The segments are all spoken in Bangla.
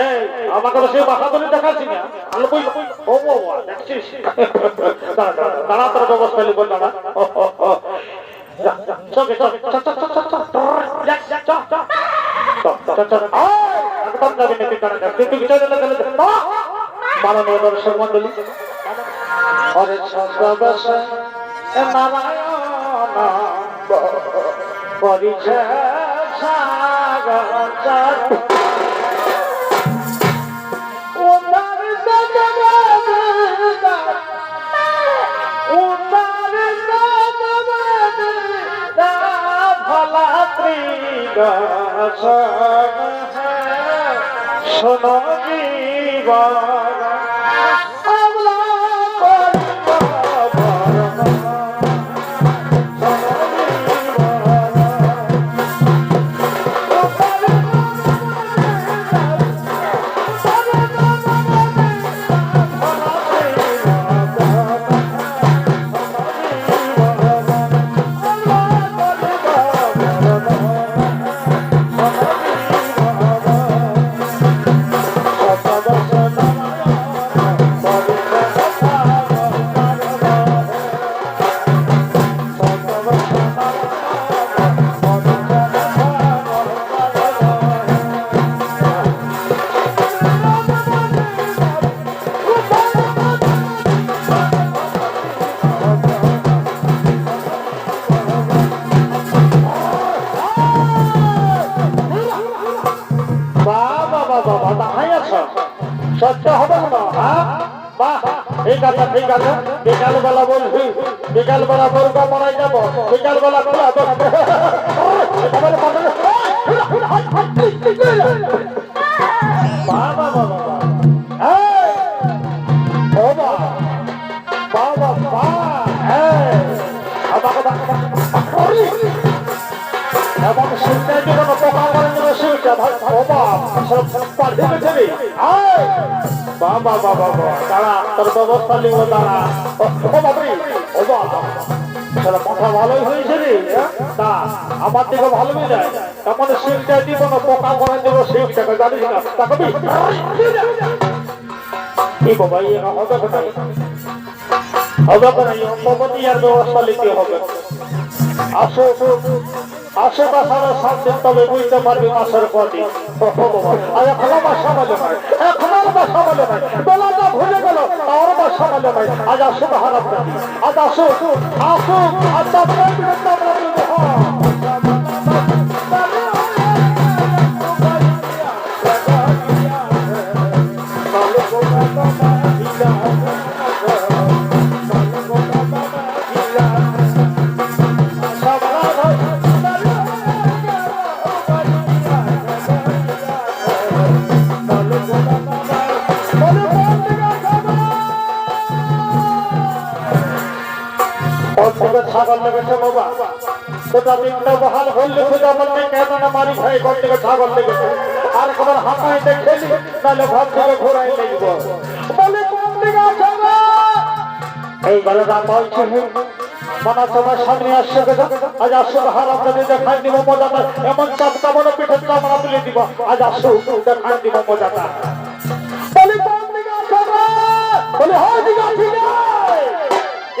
এই আমাকে তো সেই বাসা বলে দেখাচ্ছি না। আমি কই ও ও, দেখছিস? দাঁড়া তোর ব্যবস্থা লিখব দাঁড়া। চল, চল, চল, চল, যা, যা, চল, চল। চল, চল, চল, আয়, একদম যাবি না তুই দাঁড়া, তুই তুই চলে গেলে গেলে মাননীয় দর্শক মন্ডলী হরে সর্বশ শোনো জীবন বাবা বাবা আয়াছ সহ্য হবে না হ্যাঁ? বাহ ঠিক আছে ঠিক আছে। বিকালবেলা বলছি, বিকালবেলা দুর্গা মারাই যাব। বিকালবেলা খোলা বাবা বাবা দাঁড়া, তোর ব্যবস্থা নিব, দাঁড়া। ও বাবরি ও বাবা সেটা মাথা ভালোই হয়েছে রে তা, আমার দিকে ভালো হয়ে যায় তেমন শিলটা দিব না, পোকা করে দেবো শিলটাকে জানিস না। তা কবি? কি বাবা নিতে হবে। আসো। বাসার সাথে তবে বুঝতে পারবি মাসের পথে। আজ এখনও বাসা বলে ভাই এখনও বাসা বলে ভাই বেলাটা ভুলে গেল, তার বাসা বলে ভাই আজ আসো হারাপ আজ আসো আসো আজ আর একবার হাঁপাইতে নাহলে ঘর থেকে ঘোরাই এই গলাটা বলছে, মানা সবার সামনে আসছে আজ আসো হার আপনাদের এমন চাপটা বড় পিঠের দিব। আজ আসো দেখাই দিব মজাটা। বলে হয়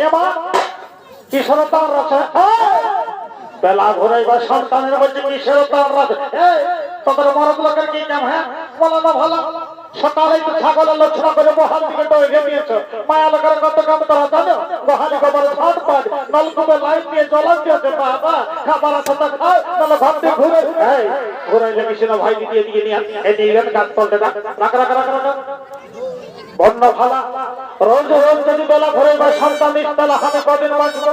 এবার কিশোর তার আছে বেলা ঘুরাইবার সন্তানের মধ্যে কিশোর তার আছে তোদের মরদ লোকের কি কাম হ্যাঁ? বলো না ভালো। সকালে তো ছাগলের লক্ষণ করে মহাল দিকে ডয়ে দিয়েছ। মায়া লোকের কত কাম তারা জানো? মহালি গোবর ভাত পাট নলকূপে লাইট দিয়ে জলা দিয়েছে, বাবা। খাবার আছে তো খাও তাহলে ভাত ঘুরে এই বন্য ভালা, রোজ বেলা ঘুরে বা সন্তান তাহলে হাতে কদিন বাঁচবো?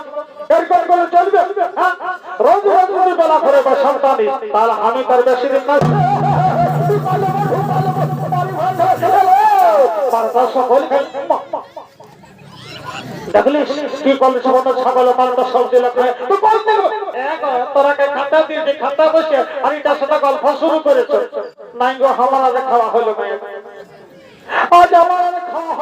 এরকম করে চলবে। হ্যাঁ? রোজ রোজ যদি বেলা ঘুরে বা সন্তান তাহলে আমি তার বেশি দিন না কি ছাগল তোরা কে সাথে গল্প শুরু নাই গো আমার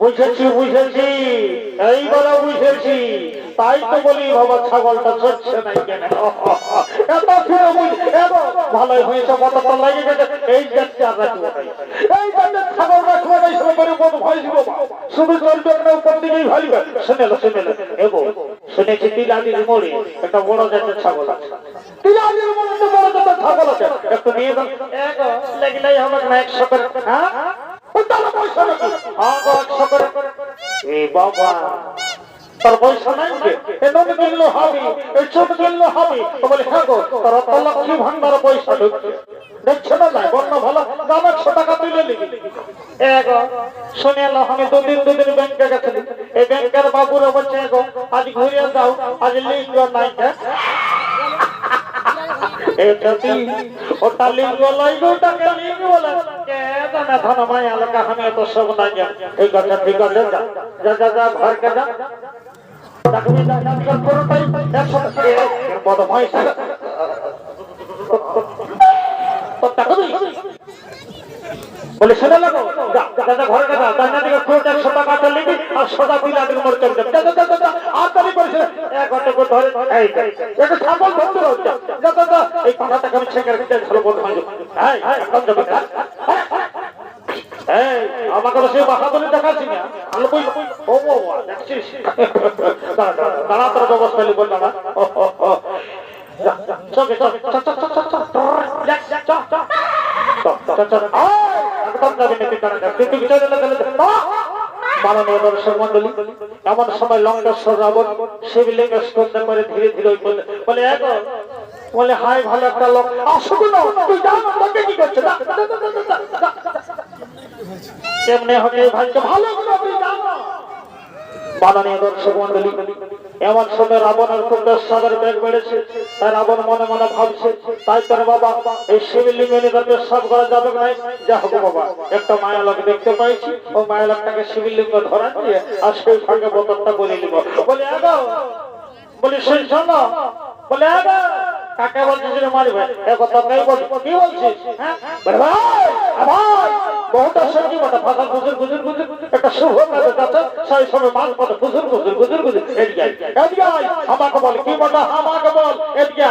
বুঝেছি বুঝেছি। এইবারে বুঝেছি। তাই তো বলি বাবা ছাগলটা চড়ছে নাই কেন এত ফিরে বুঝ ভালোই হয়েছে লাগে গেছে। এই যাচ্ছে আর রাখব এই যাচ্ছে ছাগল রাখব সব করে ভয় দিব শুধু চলবে না উপর দিকেই ভালিবে। শুনেলো শুনেলো এগো শুনেছি তিলালির মোড়ে একটা বড় জাতের ছাগল আছে। তিলালির মোড়ে একটা বড় জাতের ছাগল আছে। একটু নিয়ে যান। এগো লাগলেই হবে না একশো করে। হ্যাঁ? এ বাবা, তোর পয়সা নাই এমন কিনলো হবে এই ছোট কিনলো হবে। বলে হ্যাঁ গো, তোর লক্ষ্মী ভান্ডার পয়সা ঢুকছে। দেখছ না নাই বন্য ভালো, দাম একশো টাকা তুলে নিবি। এগো শুনে এলো আমি দুদিন দুদিন ব্যাংকে গেছিলি। এই ব্যাংকের বাবুরা বলছে এগো আজ ঘুরিয়ে দাও, আজ লিঙ্গ নাই হ্যাঁ? এটা কি ওটা লিঙ্গ লইব, ওটাকে লিঙ্গ বলে। না ধন মায়া লোকা হামে তো সব না যা ঠিক আছে ঠিক আছে যা যা যা ঘর কে যা দেখবি না নাম কর করো তাই একশো বড় মাইস তো দেখবি বলে শোনা লাগো দাদা ঘরে কথা দাদা দিকে কোট এক সদা কাটা লিখি আর সদা কইলা দিকে মোর চলতে দাদা দাদা আর তারি পরিছে এক ঘটে ধরে এই এটা সাবল বন্ধ হচ্ছে দাদা এই কথাটা আমি ছেকার ভিতরে ভালো বন্ধ হ্যাঁ এখন যাবে মাননীয় দর্শক মন্ডলী এমন সময় লঙ্কেশ্বর রাবণ শিবলিঙ্গের স্পন্দা করে ধীরে ধীরে ওই বলে বলে হাই ভালো একটা লোক আসুক করে তুই রাবণ মনে মনে ভাবছে, তাই তোর বাবা, এই শিবলিঙ্গ নিয়ে সব করা যাবে বাবা, একটা মায়ালক দেখতে পাইছি, ও মায়ালকটাকে শিবলিঙ্গ ধরা দিয়ে আর সেই বোতলটা বলে নিব। বলে, আগো! বলি, সেই শোনো বলে আগো কাকে বলছিস রে মারি ভাই এ কথা কাই বল কি বলছিস? হ্যাঁ? বলে, ভাই আ ভাই, বহুটা সত্যি কথা ফাঁকা গুজর গুজর গুজর, একটা শুভ কাজের কাছে সেই সময় মাল পথে গুজর গুজর গুজর গুজর, এদিকে আই আমাকে বল, কি আমাকে বল, এদিকে